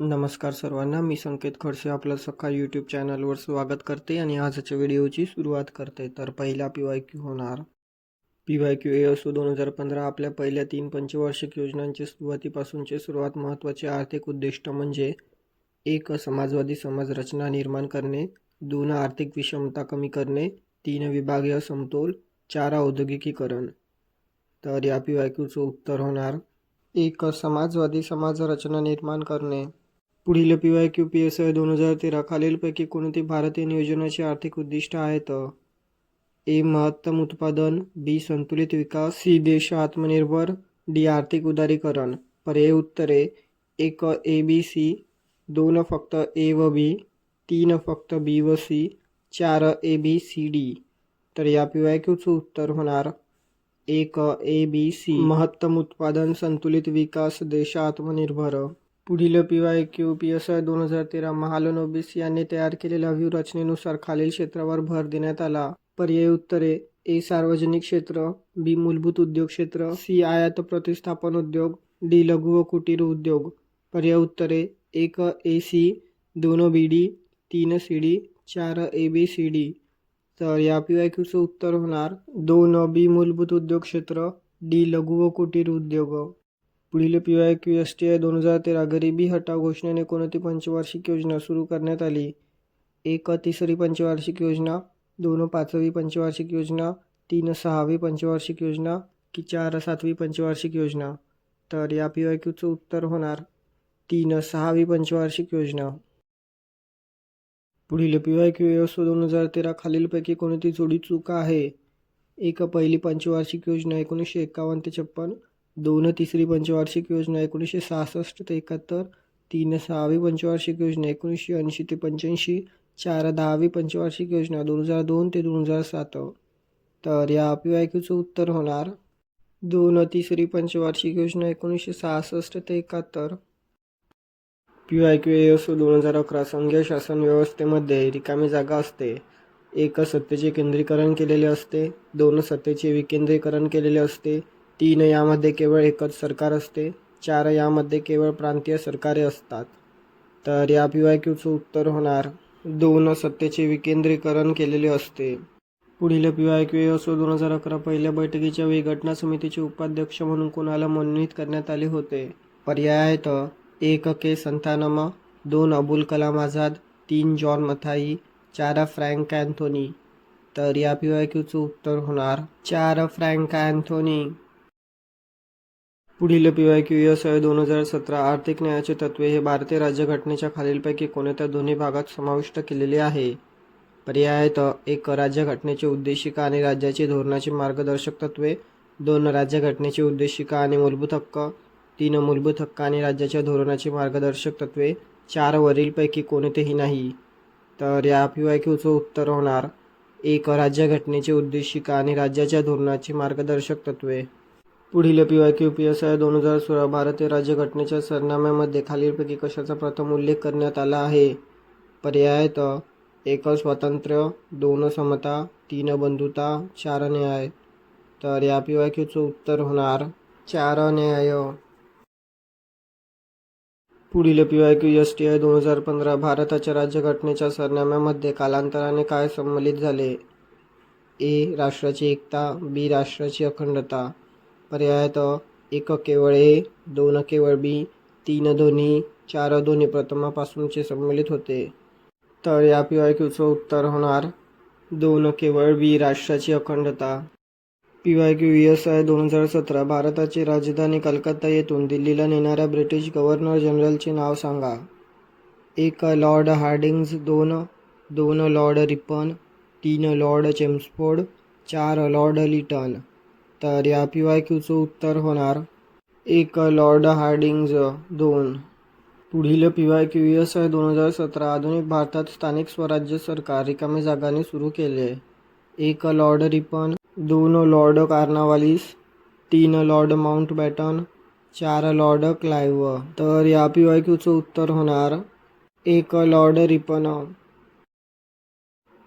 नमस्कार सर्वांना मी संकेत खडसे आपलं सकाळ यूट्यूब चॅनलवर स्वागत करते आणि आजच्या व्हिडिओची सुरुवात करते. तर पहिला पी वाय क्यू होणार. पी वाय क्यू ए असो दोन हजार पंधरा आपल्या पहिल्या तीन पंचवार्षिक योजनांचे सुरुवातीपासूनचे सर्वात महत्त्वाचे आर्थिक उद्दिष्ट म्हणजे एक समाजवादी समाज रचना निर्माण करणे दोन आर्थिक विषमता कमी करणे तीन विभागीय समतोल चार औद्योगिकीकरण. तर या पी वाय क्यूचं उत्तर होणार. एक समाजवादी समाज रचना निर्माण करणे. पुढील P Y Q P S I दोन हजार तेरा खालीलपैकी कोणती भारतीय नियोजनाचे आर्थिक उद्दिष्ट आहेत? ए. महत्तम उत्पादन बी. संतुलित विकास सी. देश आत्मनिर्भर डी. आर्थिक उदारीकरण. पर्याय उत्तरे एक ए बी सी दोन फक्त ए व बी तीन फक्त बी व सी चार ए बी सी डी. तर या पी वाय क्यूचं उत्तर होणार एक ए बी सी. महत्तम उत्पादन संतुलित विकास देश आत्मनिर्भर. पुढील P Y Q P S I दोन हजार तेरा महालनोबिस यांनी तयार केलेल्या व्यूहरचनेनुसार खालील क्षेत्रावर भर देण्यात आला. पर्याय उत्तरे. ए सार्वजनिक क्षेत्र बी मूलभूत उद्योग क्षेत्र सी आयात प्रतिस्थापन उद्योग डी लघु व कुटीर उद्योग. पर्याय उत्तरे. एक ए सी दोन बी डी तीन सी डी चार ए बी सी डी. तर या पी वाय क्यूचं उत्तर होणार दोन बी मूलभूत उद्योग क्षेत्र डी लघु व कुटीर उद्योग. पुढील P Y Q S T I दोन हजार तेरा गरिबी हटाव घोषणेने कोणती पंचवार्षिक योजना सुरू करण्यात आली? एक तिसरी पंचवार्षिक योजना. दोन पाचवी पंचवार्षिक योजना. तीन सहावी पंचवार्षिक योजना. की चार सातवी पंचवार्षिक योजना. तर या पी वाय क्यूचं उत्तर होणार तीन सहावी पंचवार्षिक योजना. पुढील पी वाय क्यू एस दोन हजार तेरा खालीलपैकी कोणती जोडी चुका आहे? एक पहिली पंचवार्षिक योजना एकोणीसशे एकावन्न ते छप्पन. दोन तिसरी पंचवार्षिक योजना एकोणीसशे सहासष्ट ते एकाहत्तर तीन सहावी पंचवार्षिक योजना एकोणीसशे ऐंशी ते पंच्याऐंशी चार दहावी पंचवार्षिक योजना दोन हजार दोन ते दोन हजार सात. तर या पी क्यूचं उत्तर होणार. दोन तिसरी पंचवार्षिक योजना एकोणीसशे सहासष्ट ते एकाहत्तर. पी वाय क्यू एस दोन हजार अकरा संघीय शासन व्यवस्थेमध्ये रिकामी जागा असते. एक सत्तेचे केंद्रीकरण केलेले असते. दोन सत्तेचे विकेंद्रीकरण केलेले असते. तीन यामध्ये केवळ एकच सरकार असते चार यामध्ये केवळ प्रांतीय सरकारे असतात. तर या पी वाय क्यूचं उत्तर होणार दोन सत्तेचे विकेंद्रीकरण केलेले असते. पुढील पी वाय क्यू असो दोन हजार अकरा पहिल्या बैठकीच्या वेळी घटना समितीचे उपाध्यक्ष म्हणून कोणाला मनोनीत करण्यात आले होते? पर्याय आहेत एक के संतानम दोन अबुल कलाम आझाद तीन जॉन मथाई चार फ्रँक अँथोनी. तर या पी वाय क्यूचं उत्तर होणार चार फ्रँक अँथोनी. पुढील P Y Q S I दोन हजार सतरा आर्थिक न्यायाचे तत्त्वे हे भारतीय राज्यघटनेच्या खालीलपैकी कोणत्या दोन्ही भागात समाविष्ट केलेले आहे? पर्याय एक राज्यघटनेची उद्देशिका आणि राज्याची धोरणाची मार्गदर्शक तत्त्वे. दोन राज्यघटनेची उद्देशिका आणि मूलभूत हक्क. तीन मूलभूत हक्क आणि राज्याच्या धोरणाची मार्गदर्शक तत्त्वे. चार वरीलपैकी कोणतेही नाही. तर या पी वाय क्यूचं उत्तर होणार. एक राज्यघटनेची उद्देशिका आणि राज्याच्या धोरणाची मार्गदर्शक तत्त्वे. पुढील P Y Q P S I दोन हजार सोळा भारतीय राज्यघटनेच्या सरनाम्यामध्ये खालीलपैकी कशाचा प्रथम उल्लेख करण्यात आला आहे? पर्याय एक स्वातंत्र्य दोन समता तीन बंधुता चार न्याय. तर या पी वाय क्यूचं उत्तर होणार चार न्याय. पुढील P Y Q S T I दोन हजार पंधरा भारताच्या राज्यघटनेच्या सरनाम्यामध्ये कालांतराने काय संमलित झाले? ए राष्ट्राची एकता बी राष्ट्राची अखंडता. पर्यायात एक केवळ ए दोन केवळ बी तीन दोन्ही चार दोन्ही प्रथमापासूनचे संमिलित होते. तर या पी वाय क्यूचं उत्तर होणार दोन केवळ बी राष्ट्राची अखंडता. P Y Q S I दोन हजार सतरा भारताची राजधानी कलकत्ता येथून दिल्लीला नेणाऱ्या ब्रिटिश गव्हर्नर जनरलचे नाव सांगा. एक लॉर्ड हार्डिंग्ज दोन दोन लॉर्ड रिपन तीन लॉर्ड चेम्सफोर्ड चार लॉर्ड लिटन. तर या पी वाय क्यूचं उत्तर होणार. एक लॉर्ड हार्डिंग्ज दोन. पुढील P Y Q S I दोन हजार सतरा आधुनिक भारतात स्थानिक स्वराज्य सरकार रिकामी जागाने सुरू केले. एक लॉर्ड रिपन दोन लॉर्ड कार्नावालिस तीन लॉर्ड माउंट बॅटन चार लॉर्ड क्लाइव्ह तर या पी वाय क्यूचं उत्तर होणार. एक लॉर्ड रिपन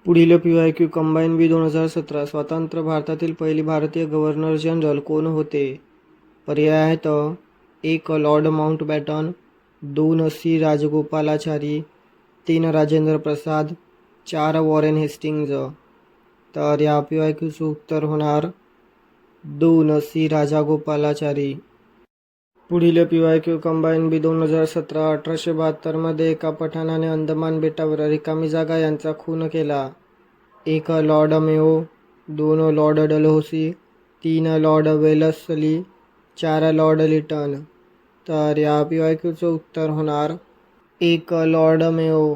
पुढील P Y Q combine B दोन हजार सतरा स्वतंत्र भारतातील पहिली भारतीय गव्हर्नर जनरल कोण होते? पर्याय आहेत एक लॉर्ड माउंट बॅटन दोन सी. राजगोपालाचारी तीन राजेंद्र प्रसाद चार वॉरेन हेस्टिंग्ज. तर या पी वाय क्यूचं उत्तर होणार दोन सी. राजागोपालाचारी. पुढील P Y Q combine B दोन हजार सतरा अठराशे बहात्तरमध्ये एका पठाणाने अंदमान बेटावर रिकामी जागा यांचा खून केला. एक लॉर्ड मेओ दोन लॉर्ड डलहोसी तीन लॉर्ड वेलसली चार लॉर्ड लिटन. तर या पी वाय क्यूचं उत्तर होणार एक लॉर्ड मेओ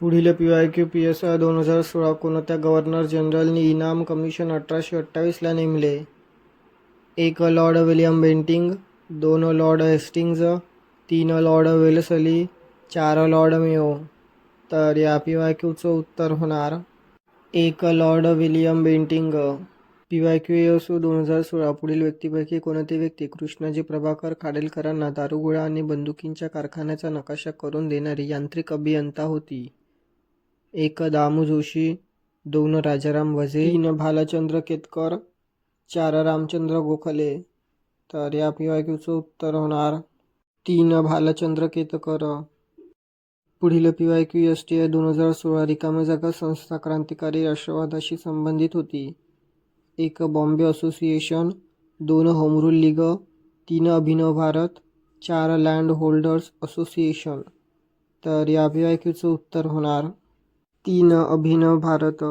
पुढील P Y Q P S I दोन हजार सोळा कोणत्या गव्हर्नर जनरलनी इनाम कमिशन अठराशे अठ्ठावीसला नेमले? एक लॉर्ड विलियम बेंटिंग दोन लॉर्ड हेस्टिंग्ज तीन लॉर्ड वेलसली चार लॉर्ड मेओ तर या पी वाय क्यूचं उत्तर होणार एक Lord William Bentinck. P Y Q SO दोन हजार सोळा पुढील व्यक्तीपैकी कोणती व्यक्ती कृष्णाजी प्रभाकर खाडेलकरांना दारुगोळा आणि बंदुकींच्या कारखान्याचा नकाशा करून देणारी यांत्रिक अभियंता होती? एक दामू जोशी दोन राजाराम वझे तीन भालचंद्र केतकर चार रामचंद्र गोखले तर या पी वाय क्यूचं उत्तर होणार तीन भालचंद्र केतकर. पुढील P Y Q S T I दोन हजार सोळा रिकामी जागा संस्था क्रांतिकारी राष्ट्रवादाशी संबंधित होती. एक बॉम्बे असोसिएशन दोन होमरूल लीग तीन अभिनव भारत चार लँड होल्डर्स असोसिएशन. तर या पी वाय क्यूचं उत्तर होणार तीन अभिनव भारत.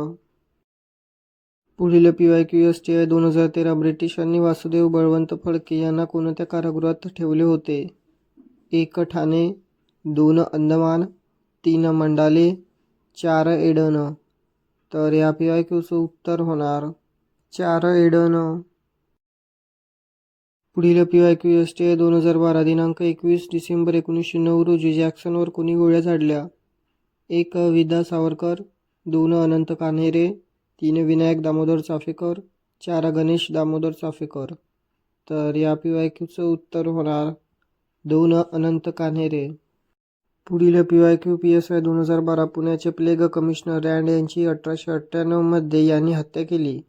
पुढील P Y Q S T I दोन हजार तेरा ब्रिटिशांनी वासुदेव बळवंत फडके यांना कोणत्या कारागृहात ठेवले होते? एक ठाणे दोन अंदमान तीन मंडाले चार एडन. तर या पी वाय क्यूचं उत्तर होणार चार एडन. पुढील P Y Q S T I दोन हजार बारा दिनांक एकवीस डिसेंबर एकोणीसशे नऊ रोजी जॅक्सनवर कोणी गोळ्या झाडल्या? एक विदा सावरकर दोन अनंत कान्हेरे तीन विनायक दामोदर चाफेकर चार गणेश दामोदर चाफेकर. तर या पी वाय क्यूचं उत्तर होणार दोन अनंत कान्हेरे. पुढील P Y Q P S I दोन हजार बारा पुण्याचे प्लेग कमिशनर रँड यांची अठराशे अठ्ठ्याण्णवमध्ये यांनी हत्या केली.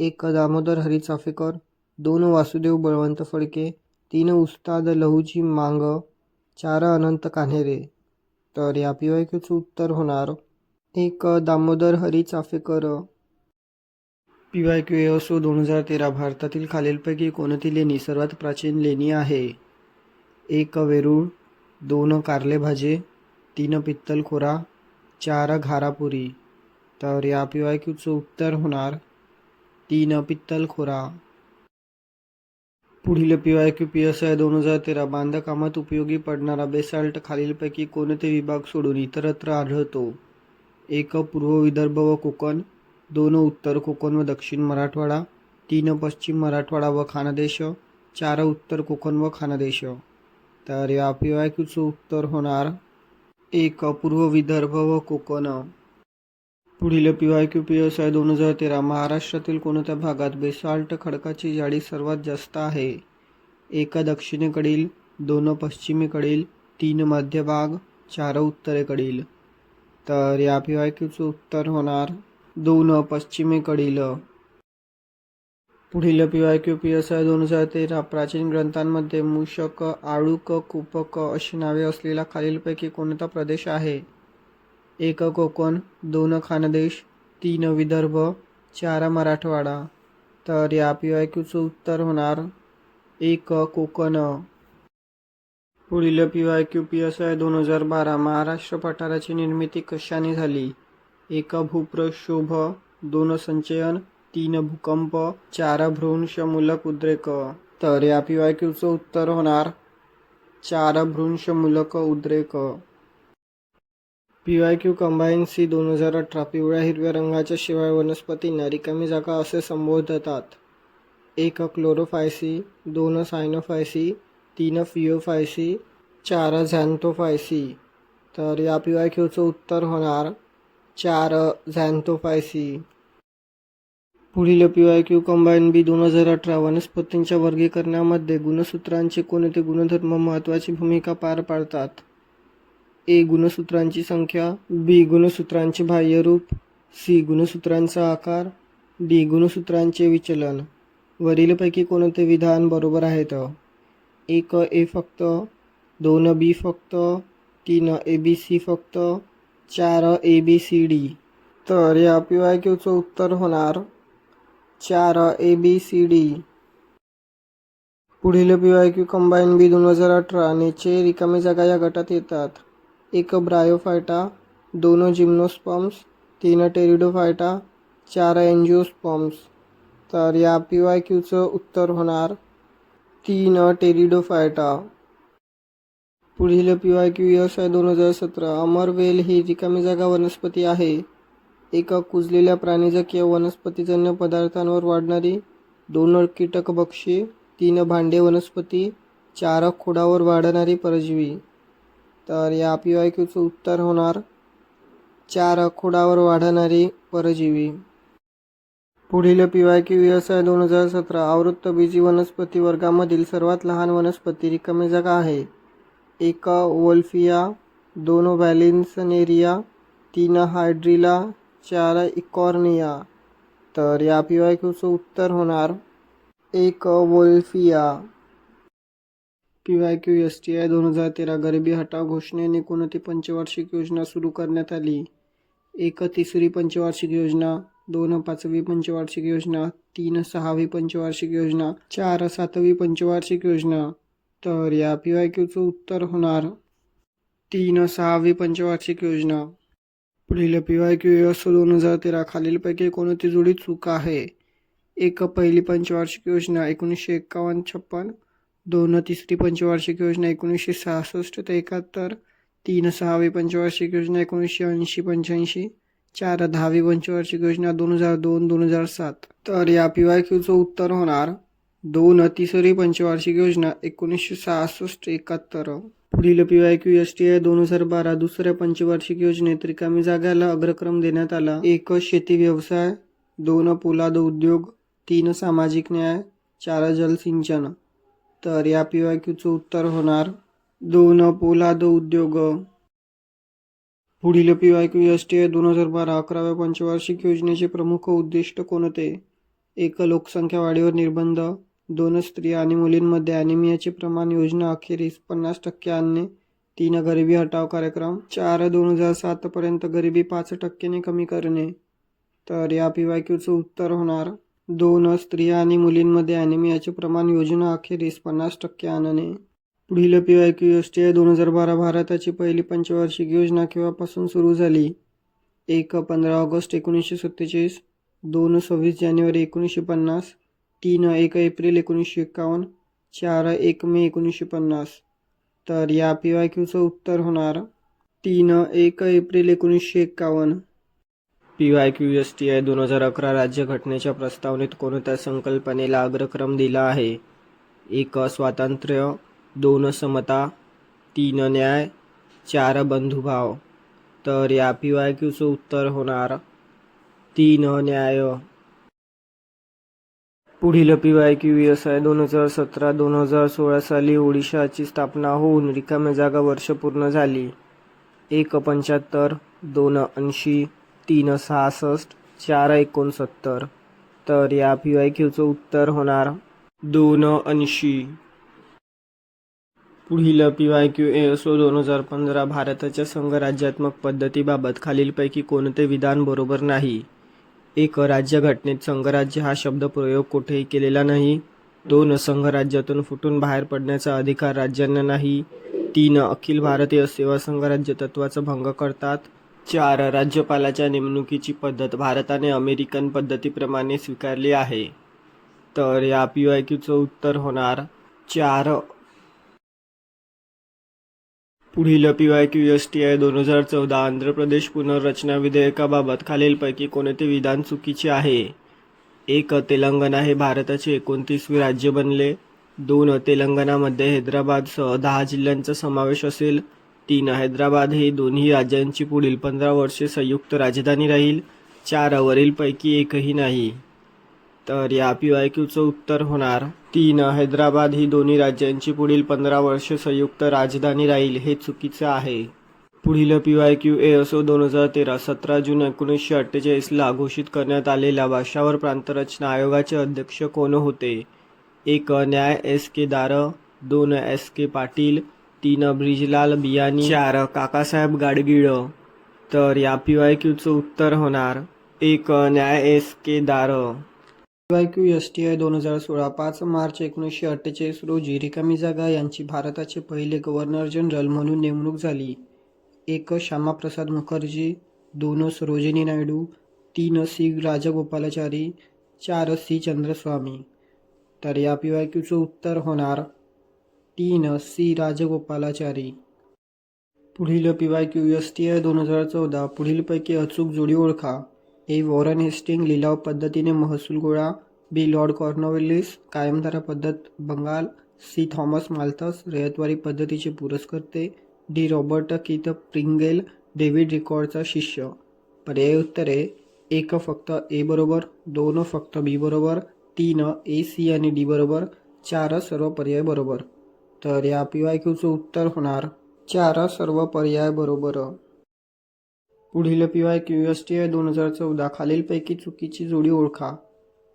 एक दामोदर हरी चाफेकर दोन वासुदेव बळवंत फडके तीन उस्ताद लहूजी मांग चार अनंत कान्हेरे. तर या पी वाय क्यूचं उत्तर होणार एक Damodar Hari Chapekar P Y Q SO दोन हजार तेरा भारतातील खालीलपैकी कोणती लेणी सर्वात प्राचीन लेणी आहे? एक वेरूळ दोन कारले भाजे तीन पित्तल खोरा चार घारापुरी. तर या पी वाय क्यूचं उत्तर होणार तीन पित्तल खोरा. पुढील P Y Q P S I दोन हजार तेरा बांधकामात उपयोगी पडणारा बेसाल्ट खालीलपैकी कोणते विभाग सोडून इतरत्र आढळतो? एक पूर्व विदर्भ व कोकण दोन उत्तर कोकण व दक्षिण मराठवाडा तीन पश्चिम मराठवाडा व खानदेश चार उत्तर कोकण व खानदेश. तर या पी वाय क्यूचं उत्तर होणार एक पूर्व विदर्भ व कोकण. पुढील P Y Q P S I दोन हजार तेरा महाराष्ट्रातील कोणत्या भागात बेसाल्ट खडकाची जाडी सर्वात जास्त आहे? एक दक्षिणेकडील दोन पश्चिमेकडील तीन मध्यभाग चार उत्तरेकडील. तर या पी वाय क्यूचं उत्तर होणार दोन पश्चिमेकडील. पुढील P Y Q P S I दोन हजार तेरा. प्राचीन ग्रंथांमध्ये मूषक आळूक कुपक अशी नावे असलेला खालीलपैकी कोणता प्रदेश आहे? एक कोकण दोन खानदेश तीन विदर्भ चार मराठवाडा. तर या पी वाय क्यूचं उत्तर होणार एक कोकण. पुढील P Y Q P S I दोन हजार बारा महाराष्ट्र पठाराची निर्मिती कशाने झाली? एक भूप्रक्षोभ दोन संचयन तीन भूकंप चार भ्रूणशमूलक उद्रेक. तर या पी वाय क्यूचं उत्तर होणार चार भ्रूणशमूलक उद्रेक. P Y Q combine C दोन हजार अठरा पिवळ्या हिरव्या रंगाच्या शिवाय वनस्पतींना रिकामी जागा असे संबोधतात. एक क्लोरोफायसी दोन सायनोफायसी तीन फिओफायसी चार झॅन्थोफायसी तर या पी वाय क्यूचं उत्तर होणार चार झॅन्थोफायसी पुढील P Y Q combine B दोन हजार अठरा वनस्पतींच्या वर्गीकरणामध्ये गुणसूत्रांचे कोणते गुणधर्म महत्त्वाची भूमिका पार पाडतात? ए गुणसूत्रांची संख्या बी गुणसूत्रांचे बाह्यरूप सी गुणसूत्रांचा आकार डी गुणसूत्रांचे विचलन. वरीलपैकी कोणते विधान बरोबर आहेत एक ए फक्त दोन बी फक्त तीन ए बी सी फक्त चार ए बी सी डी तर या पी वाय क्यूचं उत्तर होणार चार ए बी सी डी पुढील P Y Q combine B दोन हजार अठरा नेचे रिकामी जागा या गटात येतात. एक ब्रायोफायटा दोन जिम्नोस्पम्स तीन टेरिडोफायटा चार एन्जिओस्पम्स तर या पी वाय क्यूचं उत्तर होणार तीन टेरिडोफायटा पुढील पी वाय क्यू यस आहे दोन हजार सतरा. अमरवेल ही रिकामी जागा वनस्पती आहे. एक कुजलेल्या प्राणीजकीय वनस्पतीजन्य पदार्थांवर वाढणारी दोन कीटक बक्षी तीन भांडे वनस्पती चार खोडावर वाढणारी परजीवी. तर या पी वाय क्यूचं उत्तर होणार चार खोडावर वाढणारी परजीवी. पुढील पी वाय क्यू व्यवसाय दोन हजार सतरा आवृत्त बीजी वनस्पती वर्गामधील सर्वात लहान वनस्पती रिकामी जागा आहे. एक वोल्फिया दोन व्हॅलिन्सनेरिया तीन हायड्रिला चार इकॉर्निया. तर या पी वाय क्यूचं उत्तर होणार एक Wolffia. P Y Q S T I दोन हजार तेरा गरिबी हटाव घोषणेने कोणती पंचवार्षिक योजना सुरू करण्यात आली? एक तिसरी पंचवार्षिक योजना दोन पाचवी पंचवार्षिक योजना तीन सहावी पंचवार्षिक योजना चार सातवी पंचवार्षिक योजना. तर या पी वाय क्यूचं उत्तर होणार तीन सहावी पंचवार्षिक योजना. पुढील पी वाय क्यू एस दोन हजार तेरा खालीलपैकी कोणती जोडी चूक आहे? एक पहिली पंचवार्षिक योजना एकोणीसशे एक्कावन्न छप्पन दोन तिसरी पंचवार्षिक योजना एकोणीसशे सहासष्ट ते एकाहत्तर तीन सहावी पंचवार्षिक योजना एकोणीसशे ऐंशी पंच्याऐंशी चार दहावी पंचवार्षिक योजना दोन हजार दोन दोन हजार सात. तर या पी वाय क्यूचं उत्तर होणार दोन तिसरी पंचवार्षिक योजना एकोणीसशे सहासष्ट एकाहत्तर. पुढील P Y Q S T I दोन हजार बारा दुसऱ्या पंचवार्षिक योजनेत रिकामी जागाला अग्रक्रम देण्यात आला. एक शेती व्यवसाय. दोन पोलाद उद्योग. तीन सामाजिक न्याय. चार जलसिंचन तर या पी वाय क्यूचं उत्तर होणार दोन पोलाद उद्योग. पुढील P Y Q S T I दोन हजार बारा अकराव्या पंचवार्षिक योजनेचे प्रमुख उद्दिष्ट कोणते? एक लोकसंख्या वाढीवर निर्बंध. दोन स्त्रिया आणि मुलींमध्ये ॲनिमियाचे प्रमाण योजना अखेरीस पन्नास टक्के आणणे. तीन गरिबी हटाव कार्यक्रम. चार दोन हजार सातपर्यंत गरिबी पाच टक्क्याने कमी करणे. तर या पी वाय क्यूचं उत्तर होणार. दोन स्त्रिया आणि मुलींमध्ये ॲनिमियाचे प्रमाण योजना अखेरीस पन्नास टक्के आणणे. पुढील P Y Q S T I दोन हजार बारा भारताची पहिली पंचवार्षिक योजना केव्हापासून सुरू झाली? एक पंधरा ऑगस्ट एकोणीसशे सत्तेचाळीस. दोन सव्वीस जानेवारी एकोणीसशे पन्नास. तीन एक एप्रिल एकोणीसशे एक्कावन्न चार एक मे एकोणीसशे पन्नास. तर या पी वाय क्यूचं उत्तर होणार तीन एक एप्रिल एकोणीसशे एक्कावन्न P Y Q S T I दोन हजार अकरा राज्यघटनेच्या प्रस्तावनेत कोणत्या संकल्पनेला अग्रक्रम दिला आहे? एक स्वातंत्र्य. दोन समता तीन न्याय चार बंधुभाव. तर या पी वाय क्यूचं उत्तर होणार तीन न्याय. पुढील P Y Q S I दोन हजार सतरा दोन हजार सोळा साली ओडिशाची स्थापना होऊन रिकाम्या जागा वर्ष पूर्ण झाली. एक पंच्याहत्तर दोन ऐंशी तीन सहासष्ट चार एकोणसत्तर. तर या पी वाय क्यूचं उत्तर होणार दोन ऐंशी. पुढील P Y Q S O दोन हजार पंधरा भारताच्या संघराज्यात्मक पद्धतीबाबत खालीलपैकी कोणते विधान बरोबर नाही? एक राज्यघटनेत संघराज्य हा शब्द प्रयोग कुठेही केलेला नाही. दोन संघराज्यातून फुटून बाहेर पडण्याचा अधिकार राज्यांना नाही. तीन अखिल भारतीय सेवा संघराज्य तत्वाचा भंग करतात. चार राज्यपालाच्या नेमणुकीची पद्धत भारताने अमेरिकन पद्धतीप्रमाणे स्वीकारली आहे. तर या पी वाय क्यूचं उत्तर होणार चार पुढील P Y Q S T I दोन हजार चौदा आंध्र प्रदेश पुनर्रचना विधेयकाबाबत खालीलपैकी कोणते विधान चुकीचे आहे? एक तेलंगणा हे भारताचे एकोणतीसवे राज्य बनले. दोन तेलंगणामध्ये हैदराबादसह दहा जिल्ह्यांचा समावेश असेल. तीन हैदराबाद हे दोन्ही राज्यांची पुढील पंधरा वर्षे संयुक्त राजधानी राहील. चार वरीलपैकी एकही नाही. तर या पी वाय क्यूचं उत्तर होणार. तीन हैदराबाद ही दोन्ही राज्यांची पुढील पंधरा वर्ष संयुक्त राजधानी राहील हे चुकीचं आहे. पुढील पी वाय क्यू ए असो दोन हजार तेरा सतरा जून एकोणीसशे अठ्ठेचाळीसला घोषित करण्यात आलेल्या भाषावर प्रांतरचना आयोगाचे अध्यक्ष कोण होते? एक न्याय एस के दार दोन एस के पाटील तीन ब्रिजलाल बियानी चार काकासाहेब गाडगिळ. तर या पी वाय क्यूचं उत्तर होणार एक न्याय S K Dar. Y Q S T I दोन हजार सोळा पाच मार्च एकोणीसशे अठ्ठेचाळीस रोजी रिकामी जागा यांची भारताचे पहिले गव्हर्नर जनरल म्हणून नेमणूक झाली. एक श्यामाप्रसाद मुखर्जी दोन सरोजिनी नायडू तीन सी राजगोपालाचारी चार सी चंद्रस्वामी. तर या पी वाय क्यूचं उत्तर होणार तीन सी राजगोपालाचारी. पुढील P Y Q S T I दोन हजार चौदा पुढीलपैकी अचूक जोडी ओळखा. ए वॉरन हेस्टिंग लिलाव पद्धतीने महसूल गोळा बी लॉर्ड कॉर्नोवेलिस कायमधारा पद्धत Bengal C Thomas Malthus ryotwari पद्धतीचे पुरस्कर्ते डी रॉबर्ट किथ प्रिंगेल डेव्हिड रिकॉर्डचा शिष्य. पर्याय उत्तरे एक फक्त ए बरोबर दोन फक्त बी बरोबर तीन ए सी आणि डी बरोबर चार सर्व पर्याय बरोबर. तर या पी वाय क्यूचं उत्तर होणार चार सर्व पर्याय बरोबर. पुढील P Y Q S T I दोन हजार चौदा खालीलपैकी चुकीची जोडी ओळखा.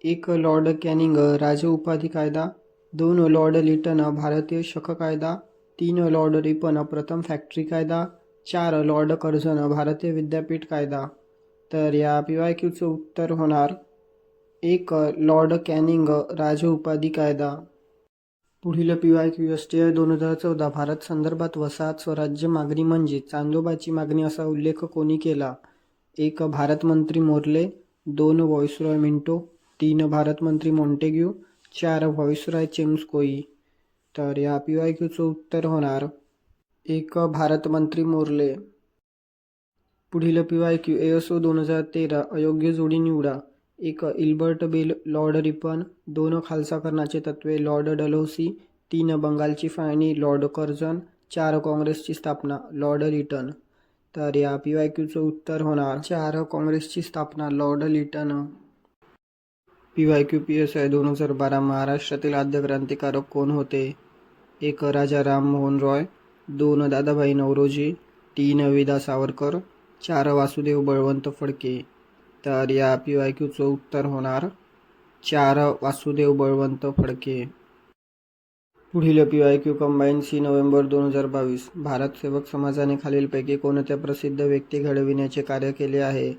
एक लॉर्ड कॅनिंग राज उपाधी कायदा दोन लॉर्ड लिटन भारतीय शक कायदा तीन लॉर्ड रिपन प्रथम फॅक्टरी कायदा चार लॉर्ड कर्झन भारतीय विद्यापीठ कायदा. तर या पी वाय क्यूचं उत्तर होणार एक लॉर्ड कॅनिंग राज उपाधी कायदा. पुढील P Y Q S T I दोन हजार चौदा भारत संदर्भात वसाहत स्वराज्य मागणी म्हणजे चांदोबाची मागणी असा उल्लेख कोणी केला? एक भारत मंत्री मोर्ले. दोन व्हॉइसरॉय मिंटो. तीन भारत मंत्री मॉन्टेग्यू चार व्हॉइसरॉय चेम्सकोई तर या पी वाय क्यूचं उत्तर होणार एक भारत मंत्री मोर्ले. पुढील पी वाय क्यू एसओ दोन हजार तेरा. अयोग्य जोडी निवडा. एक इल्बर्ट बिल लॉर्ड रिपन दोन खालसा करण्याचे तत्वे लॉर्ड डलोसी तीन बंगालची फाळणी लॉर्ड कर्जन चार काँग्रेसची स्थापना लॉर्ड लिटन. तर या पी वाय क्यूचं उत्तर होणार. चार काँग्रेसची स्थापना Lord Lytton. P Y Q P S I दोन हजार बारा महाराष्ट्रातील आद्य क्रांतिकारक कोण होते? एक राजा राम मोहन रॉय दोन दादाभाई नवरोजी तीन विदा सावरकर चार वासुदेव बळवंत फडके. तर या पी वाय क्यूचं उत्तर होणार चार वासुदेव बळवंत फडके. पुढील P Y Q combine C November दोन हजार बावीस. भारत सेवक समाजाने खालीलपैकी कोणत्या प्रसिद्ध व्यक्ती घडविण्याचे कार्य केले आहे?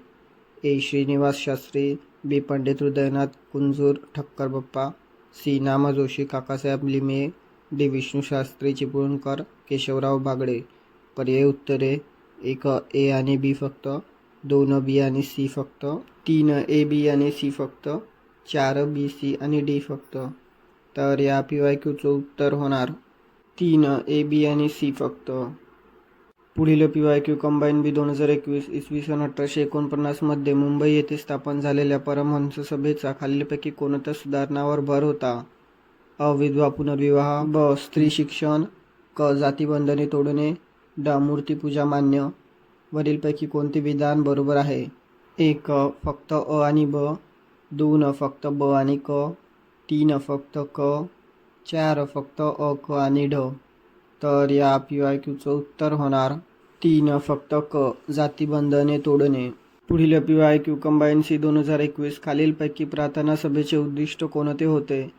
A. Srinivasa Shastri B. Pandit Hridaynath Kunzru Thakkar Bappa C. Nama Joshi Kakasaheb Limaye D. Vishnushastri Chiplunkar Keshavrao Bagade. पर्याय उत्तरे एक ए आणि बी फक्त. दोन बी आणि सी फक्त तीन ए बी आणि सी फक्त चार बी सी आणि डी फक्त. तर या पी वाय क्यूचं उत्तर होणार तीन ए बी आणि सी फक्त. पुढील P Y Q combine B दोन हजार एकवीस इसवी सन अठराशे एकोणपन्नासमध्ये मुंबई येथे स्थापन झालेल्या परमहंस सभेचा खालीलपैकी कोणत्या सुधारणावर भर होता? अ. विधवा पुनर्विवाह ब. स्त्री शिक्षण क. जातीबंधने तोडणे ड. मूर्तीपूजा मान्य वरीलपैकी कोणते विधान बरोबर आहे? एक फक्त अ आणि ब. दोन फक्त ब आणि क. तीन फक्त क. चार फक्त अ क आणि ढ. तर या पी वाय क्यूचं उत्तर होणार तीन फक्त क. जातीबंधने तोडणे. पुढील P Y Q combine C दोन हजार एकवीस खालीलपैकी प्रार्थना सभेचे उद्दिष्ट कोणते होते?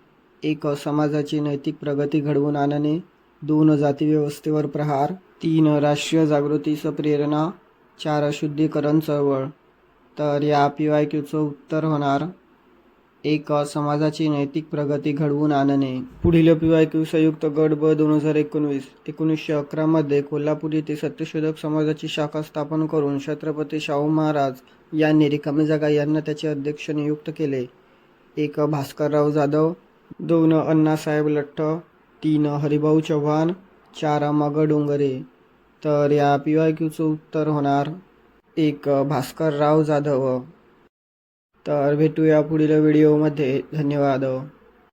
एक समाजाची नैतिक प्रगती घडवून आणणे. दोन जातीव्यवस्थेवर प्रहार तीन राष्ट्रीय जागृतीचं प्रेरणा चार शुद्धीकरण चळवळ. तर या पी वाय क्यूचं उत्तर होणार एक समाजाची नैतिक प्रगती घडवून आणणे. पुढील पी वाय क्यू संयुक्त गट ब दोन हजार एकोणवीस एकोणीसशे अकरामध्ये कोल्हापूर येथे सत्यशोधक समाजाची शाखा स्थापन करून छत्रपती शाहू महाराज यांनी रिकामी जागा यांना त्याचे अध्यक्ष नियुक्त केले. एक भास्करराव जाधव दोन अण्णासाहेब लठ्ठ तीन हरिभाऊ चव्हाण चार मग डोंगरे. तर या पी वाय क्यूचं उत्तर होणार एक भास्करराव जाधव. तर भेटूया पुढील व्हिडिओमध्ये धन्यवाद.